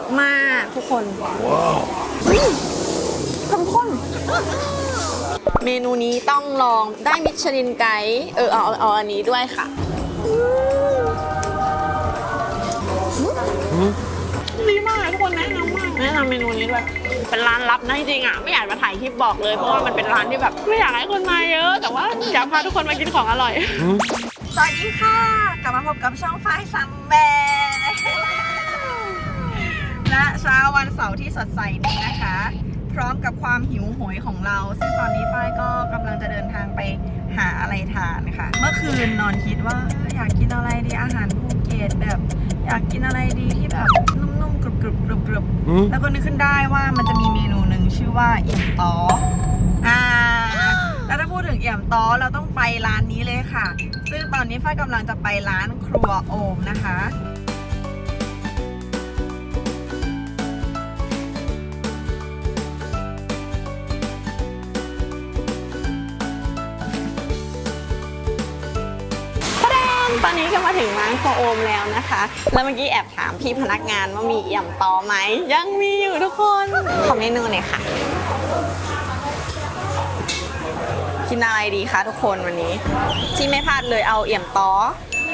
อะมากทุกคนอุ๊ยเข้มข้นเมนูนี้ต้องลองได้มิชลินไกด์เออเอาเอาเอาอันนี้ด้วยค่ะดีมากทุกคนแนะนำมากแนะนำเมนูนี้ด้วยเป็นร้านลับนะจริงๆอะไม่อยากมาถ่ายคลิปบอกเลยเพราะว่ามันเป็นร้านที่แบบไม่อยากให้คนมาเยอะ แต่ว่าอยากพาทุกคนมากินของอร่อย สวัสดีค่ะ กลับมาพบกับช่องฝ้ายซัมแบร์ และเช้าวันเสาร์ที่สดใสนี้นะคะ พร้อมกับความหิวโหยของเรา ซึ่งตอนนี้ฝ้ายก็กำลังจะเดินทางไปหาอะไรทานค่ะ เมื่อคืนนอนคิดว่าอยากกินอะไรดีอาหารภูเก็ตแบบ อยากกินอะไรดีที่แบบนุ่มๆกรุบๆกรุบๆแล้วก็นึกขึ้นได้ว่ามันจะมีเมนูหนึ่งชื่อว่าเอี่ยมต้ออ่า แล้วถ้าพูดถึงเอี่ยมต้อเราต้องไปร้านนี้เลยค่ะ ซึ่งตอนนี้ฝ้ายกำลังจะไปร้านครัวโอมนะคะตะ ตอนนี้ก็มาถึงร้านครัวโอมแล้วนะคะ แล้วเมื่อกี้แอบถามพี่พนักงานว่ามีเอี่ยมตอไหม ยังมีอยู่ทุกคนขอเมนูหน่อยค่ะ กินอะไรดีคะทุกคนวันนี้ ที่ไม่พลาดเลยเอาเอี่ยมตอ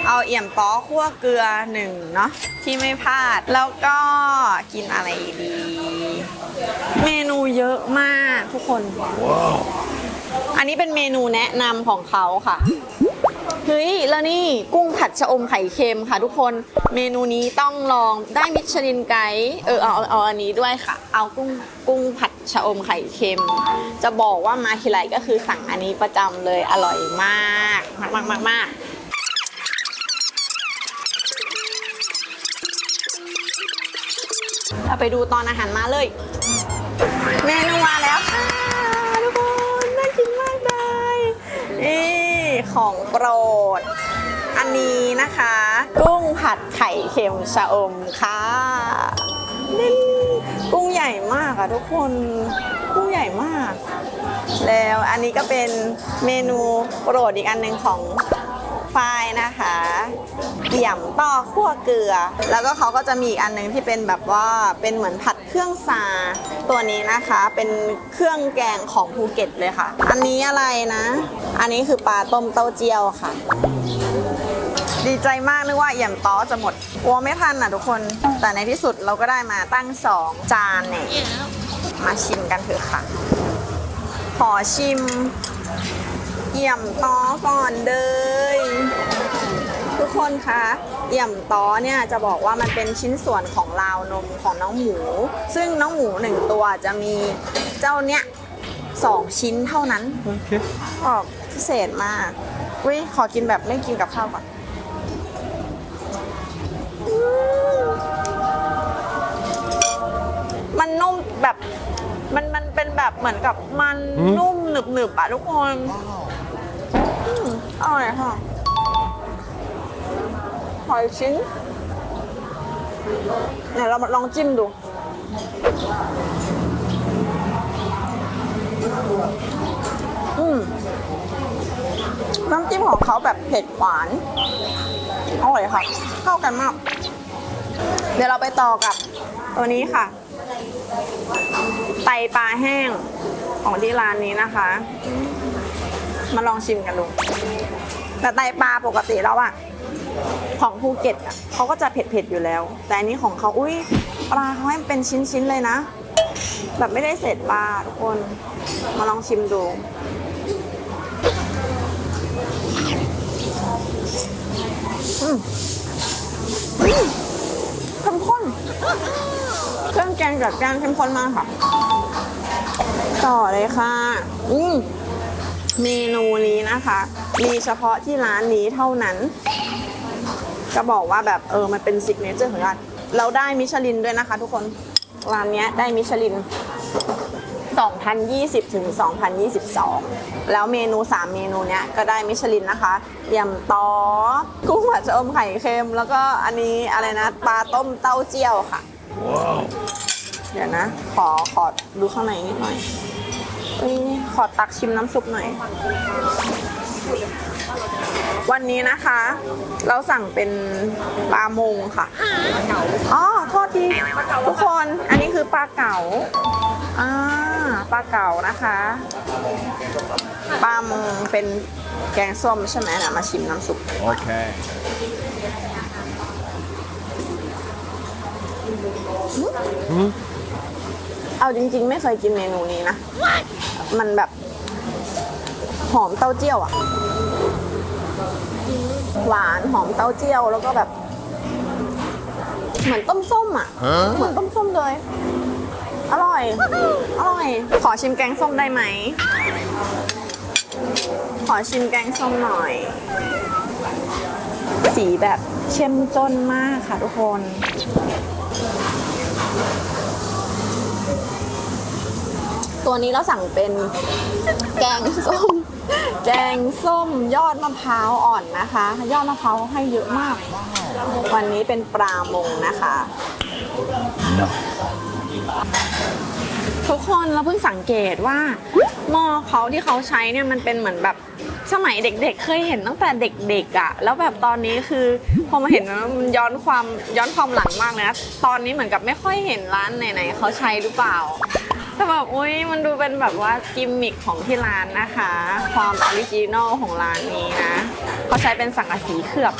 เอาเอี่ยมตอคั่วเกลือหนึ่งเนาะที่ไม่พลาดแล้วก็กินอะไรดี เมนูเยอะมากทุกคน อันนี้เป็นเมนูแนะนำของเขาค่ะเฮ้ยแล้วนี่กุ้งผัดชะอมไข่เค็มค่ะ ทุกคนเมนูนี้ต้องลองได้มิชลินไกด์เออเอาเอาอาอันนี้ด้วยค่ะ เอากุ้งกุ้งผัดชะอมไข่เค็ม จะบอกว่ามาทีไรก็คือสั่งอันนี้ประจำเลยอร่อยมากมากมากมากมากเราไปดูตอนอาหารมาเลย เมนูมาแล้วค่ะทุกคนน่ากินมากเลยนี่ ของโปรด อันนี้นะคะ กุ้งผัดไข่เค็มชะอมค่ะนี่กุ้งใหญ่มากอะทุกคนกุ้งใหญ่มาก แล้วอันนี้ก็เป็นเมนูโปรดอีกอันหนึ่งของฝ้ายนะคะ เกี่ยมต่อคั่วเกลือ แล้วก็เขาก็จะมีอีกอันหนึงที่เป็นแบบว่าเป็นเหมือนผัดเครื่องซา ตัวนี้นะคะเป็นเครื่องแกงของภูเก็ตเลยค่ะ อันนี้อะไรนะ อันนี้คือปลาต้มเต้าเจี้ยวค่ะ ดีใจมากนึกว่าเอี่ยมต้อจะหมดกลัวไม่ทันอะทุกคน แต่ในที่สุดเราก็ได้มาตั้งสองจานเนี่ยมาชิมกันเถอะค่ะ ขอชิมเอี่ยมต้อก่อนเลย ทุกคนคะเอี่ยมต้อเนี่ยจะบอกว่ามันเป็นชิ้นส่วนของราวนมของน้องหมู ซึ่งน้องหมูหนึ่งตัวจะมีเจ้าเนี้ยสองชิ้นเท่านั้น Okay. ออกพิเศษมากวิขอกินแบบไม่กินกับข้าวก่อนอืมมันนุ่มแบบมันมันเป็นแบบเหมือนกับมันอืมนุ่มหนึบหนึบๆอะทุกคนอืมอร่อยค่ะ หอยชิ้นเดี๋ยเรามาลองจิ้มดู อืมน้ำจิ้มของเขาแบบเผ็ดหวานอร่อยค่ะ เข้ากันมาก เดี๋ยวเราไปต่อกับตัวนี้ค่ะ ไตปลาแห้งของที่ร้านนี้นะคะ มาลองชิมกันดู แต่ไตปลาปกติแล้วอะ ของภูเก็ตอะเขาก็จะเผ็ดๆอยู่แล้ว แต่อันนี้ของเขาอุ้ยปลาเขาให้เป็นชิ้นๆเลยนะ แบบไม่ได้เศษปลาทุกคนมาลองชิมดูอืมเข้มข้นเครื่องแกงจัดแกงเข้มข้นมากค่ะ ต่อเลยค่ะ อืมเมนูนี้นะคะ มีเฉพาะที่ร้านนี้เท่านั้น จะบอกว่าแบบเออมันเป็นซิกเนเจอร์ของร้านเราได้มิชลินด้วยนะคะ ทุกคนร้านเนี้ยได้มิชลิน 2020ถึง2022 แล้วเมนู 3 เมนูเนี้ยก็ได้มิชลินนะคะเยี่ยมตอกุ้งผัดชะอมไข่เค็ม แล้วก็อันนี้อะไรนะปลาต้มเต้าเจี้ยวค่ะ Wow. เดี๋ยวนะ ขอขอดูข้างในนิดหน่อยเอ้ยขอตักชิมน้ำซุปหน่อย วันนี้นะคะ เราสั่งเป็นปลามงค่ะอ๋อโทษทีทุกคนอันนี้คือปลาเก๋าอ่าปลาเก๋านะคะปลามึงเป็นแกงส้มใช่ไหมนะมาชิมน้ำซุป Okay. เอาจริงๆ ไม่เคยกินเมนูนี้นะ มันแบบหอมเต้าเจี้ยวอะ หวานหอมเต้าเจี้ยวแล้วก็แบบ เหมือนต้มส้มอะเหมือนต้มส้มเลย อร่อย อร่อย ขอชิมแกงส้มได้ไหม ขอชิมแกงส้มหน่อย สีแบบเข้มจนมากค่ะทุกคนตัวนี้เราสั่งเป็นแกงส้ม แกงส้มยอดมะพร้าวอ่อนนะคะ ยอดมะพร้าวให้เยอะมาก วันนี้เป็นปลามงนะคะ No. ทุกคนเราเพิ่งสังเกตว่าหม้อเขาที่เขาใช้เนี่ยมันเป็นเหมือนแบบสมัยเด็กๆ เคยเห็นตั้งแต่เด็กๆอะ่ะ แล้วแบบตอนนี้คือพอมาเห็นแล้วมันย้อนความย้อนความหลังมากเลยนะตอนนี้เหมือนกับไม่ค่อยเห็นร้านไหนๆเขาใช้หรือเปล่า แต่แบบอุ้ยมันดูเป็นแบบว่ากิมมิคของที่ร้านนะคะ ความออริจินอลของร้านนี้นะเขาใช้เป็นสังกะสีเคลือบ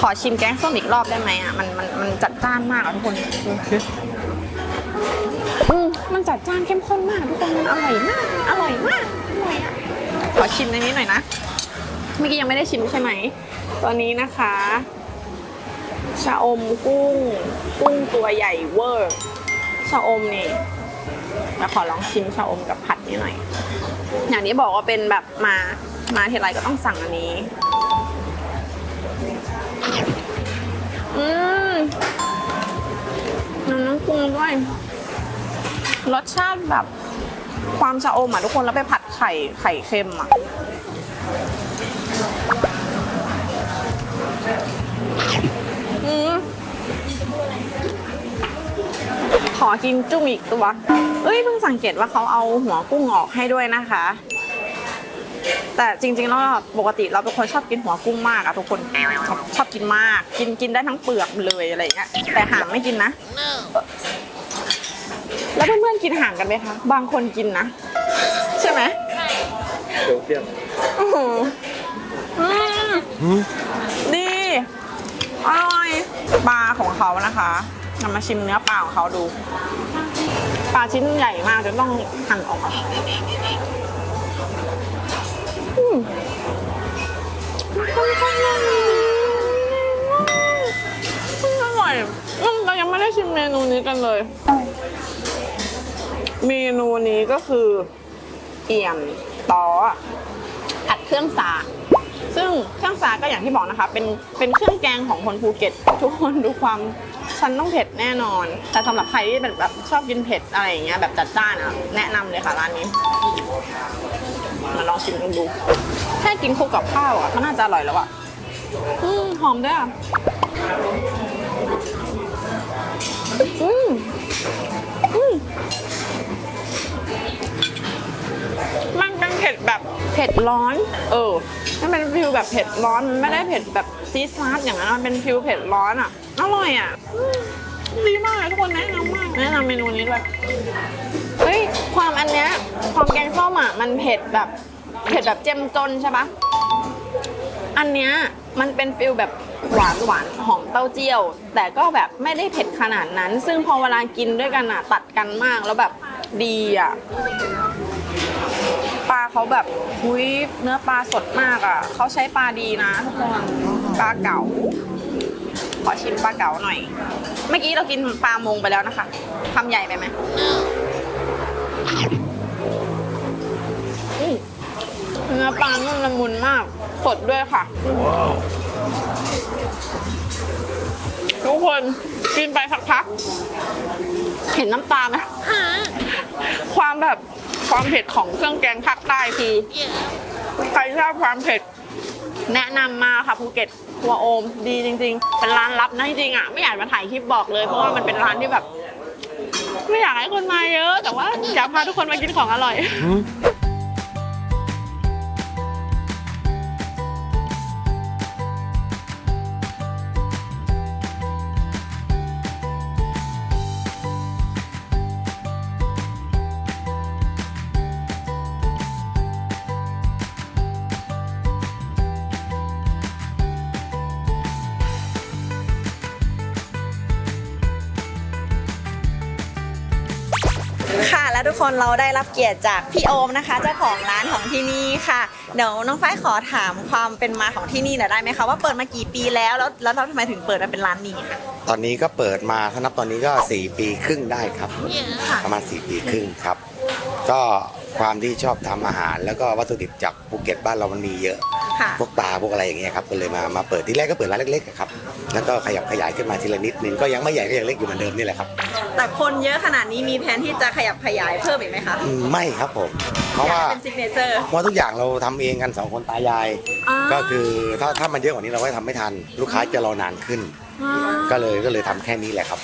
ขอชิมแกงส้มอีกรอบได้ไหมอะมันมันมันจัดจ้านมากอะทุกคนอืมมันจัดจ้านเข้มข้นมากทุกคนมันอร่อยมากอร่อยมากอร่อยอะขอชิมในนี้หน่อยนะเมื่อกี้ยังไม่ได้ชิมใช่ไหมตัวนี้นะคะชะอมกุ้ง กุ้งตัวใหญ่เวอร์ชะอมนี่ แล้วขอลองชิมชะอมกับผัดนี้หน่อย อย่างนี้บอกว่าเป็นแบบมามาเทไรก็ต้องสั่งอันนี้ อืมน้ำน้ำปรุงด้วยรสชาติแบบความชะอมอะทุกคนแล้วไปผัดไข่ไข่เค็มอะ กินจุ้งอีกตัว เอ้ยเพิ่งสังเกตว่าเขาเอาหัวกุ้งออกให้ด้วยนะคะ แต่จริงๆแล้วปกติเราเป็นคนชอบกินหัวกุ้งมากอะทุกคนชอบชอบกินมาก กินกินได้ทั้งเปลือกเลยอะไรอย่างเงี้ยแต่หางไม่กินนะ แล้วเพื่อนๆกินหางกันไหมคะบางคนกินนะ ใช่ไหมเดี๋ยวเทียบอื้อหืออืมดีอร่อยปลาของเขานะคะ นำมาชิมเนื้อปลาของเขาดู ปลาชิ้นใหญ่มากจนต้องหั่นออกมาอืมอร่อยอืมเรายังไม่ได้ชิมเมนูนี้กันเลย เมนูนี้ก็คือเอี่ยมต้อผัดเครื่องสาซึ่งเครื่องสาก็อย่างที่บอกนะคะ เป็นเป็นเครื่องแกงของคนภูเก็ต ทุกคนดูความ ฉันต้องเผ็ดแน่นอน แต่สำหรับใครที่เป็นแบบชอบกินเผ็ดอะไรอย่างเงี้ยแบบจัดจ้านอะแนะนำเลยค่ะร้านนี้มาลองชิมกันดู แค่กินคู่กับข้าวอะก็น่าจะอร่อยแล้วอะอืมหอมด้วยอะอืมอืมมันเป็นเผ็ดแบบเผ็ดร้อน เออมันเป็นฟิลแบบเผ็ดร้อนมันไม่ได้เผ็ดแบบซีซาร์อย่างนั้นมันเป็นฟิลเผ็ดร้อนอะ อร่อยอะอืมดีมากเลยทุกคนแนะนำมากแนะนำเมนูนี้ด้วยเฮ้ยความอันเนี้ยความแกงส้มอะมันเผ็ดแบบเผ็ดแบบเจ้มจนใช่ปะอันเนี้ยมันเป็นฟิลแบบหวานหวานหอมเต้าเจี้ยว แต่ก็แบบไม่ได้เผ็ดขนาดนั้น ซึ่งพอเวลากินด้วยกันอะตัดกันมากแล้วแบบดีอะปลาเขาแบบหุยเนื้อปลาสดมากอะเขาใช้ปลาดีนะทุกคนปลาเก๋า ขอชิมปลาเก๋าหน่อย เมื่อกี้เรากินปลามงไปแล้วนะคะคำใหญ่ไปไหมอืมเนื้อปลานุ่มละมุนมาก สดด้วยค่ะ ทุกคนกินไปสักพัก เห็นน้ำตาไหมความแบบความเผ็ดของเครื่องแกงภาคใต้คือ ใครชอบความเผ็ด แนะนำมาค่ะภูเก็ต ครัวโอมดีจริง ๆ เป็นร้านลับนะจริงๆอะไม่อยากมาถ่ายคลิปบอกเลยเพราะว่ามันเป็นร้านที่แบบ ไม่อยากให้คนมาเยอะ แต่ว่าอยากพาทุกคนมากินของอร่อย ทุกคนเราได้รับเกียรติจากพี่โอมนะคะ เจ้าของร้านของที่นี่ค่ะเดี๋ยวน้องฝ้ายขอถามความเป็นมาของที่นี่หน่อยได้ไหมคะว่าเปิดมากี่ปีแล้วแล้วแล้วทำไมถึงเปิดมาเป็นร้านนี้ค่ะ ตอนนี้ก็เปิดมาถ้านับตอนนี้ก็ 4 ปีครึ่งได้ครับค่ะประมาณ 4 ปีครึ่งครับ ก็ความที่ชอบทำอาหาร แล้วก็วัตถุดิบจากภูเก็ตบ้านเรามันมีเยอะ ค่ะ พวกปลาพวกอะไรอย่างเงี้ยครับก็เลยมามาเปิดที่แรกก็เปิดร้านเล็กๆอะครับแล้วก็ขยับขยายขึ้นมาทีละนิดนึงก็ยังไม่ใหญ่ก็ยังเล็กอยู่เหมือนเดิมนี่แหละครับ แต่คนเยอะขนาดนี้มีแผนที่จะขยับขยายเพิ่มอีกไหมคะอืมไม่ครับผม เพราะว่าอยกเป็นซิกเนเจอร์ เพราะทุกอย่างเราทำเองกันสองคนตายายก็คือถ้าถ้ามันเยอะกว่านี้เราก็ทำไม่ทัน ลูกค้าจะรอนานขึ้น ก็เลยก็เลยทำแค่นี้แหละครับ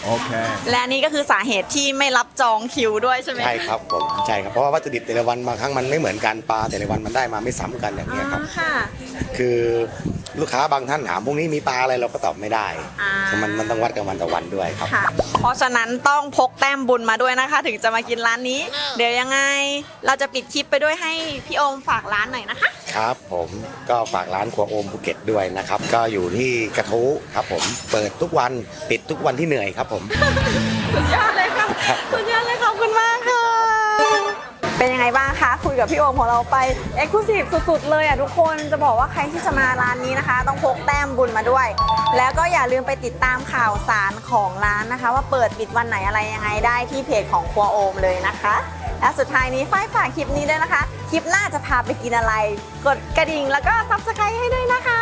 และนี่ก็คือสาเหตุที่ไม่รับจองคิวด้วยใช่ไหมใช่ครับผมใช่ครับเพราะว่าวัตถุดิบแต่ละวันบางครั้งมันไม่เหมือนกันปลาแต่ละวันมันได้มาไม่ซ้ำกันอย่างเงี้ยครับอ่าค่ะ คือลูกค้าบางท่านถามพวกนี้มีปลาอะไรเราก็ตอบไม่ได้ อ่ามันมันต้องวัดกันวันต่อวันด้วยครับ ค่ะ เพราะฉะนั้นต้องพกแต้มบุญมาด้วยนะคะ ถึงจะมากินร้านนี้ เดี๋ยวยังไงเราจะปิดคลิปไปด้วยให้พี่โอมฝากร้านหน่อยนะคะ ครับ ผมก็ฝากร้านครัวโอมภูเก็ตด้วยนะครับ ก็อยู่ที่กระทู้ครับผมเปิดทุกวันปิดทุกวันที่เหนื่อยครับผม สุดยอดเลยค่ะสุดยอดเลยขอบคุณมากค่ะ เป็นยังไงบ้างคะ คุยกับพี่โอมของเราไปเอ็กซ์คลูซีฟสุดๆ เลยอะทุกคนจะบอกว่าใครที่จะมาร้านนี้นะคะ ต้องพกแต้มบุญมาด้วย แล้วก็อย่าลืมไปติดตามข่าวสารของร้านนะคะ ว่าเปิดปิดวันไหนอะไรยังไงได้ที่เพจของครัวโอมเลยนะคะ และสุดท้ายนี้ฝ้ายฝากคลิปนี้ด้วยนะคะ คลิปหน้าจะพาไปกินอะไร กดกระดิ่งแล้วก็ซับสไครต์ให้ด้วยนะคะ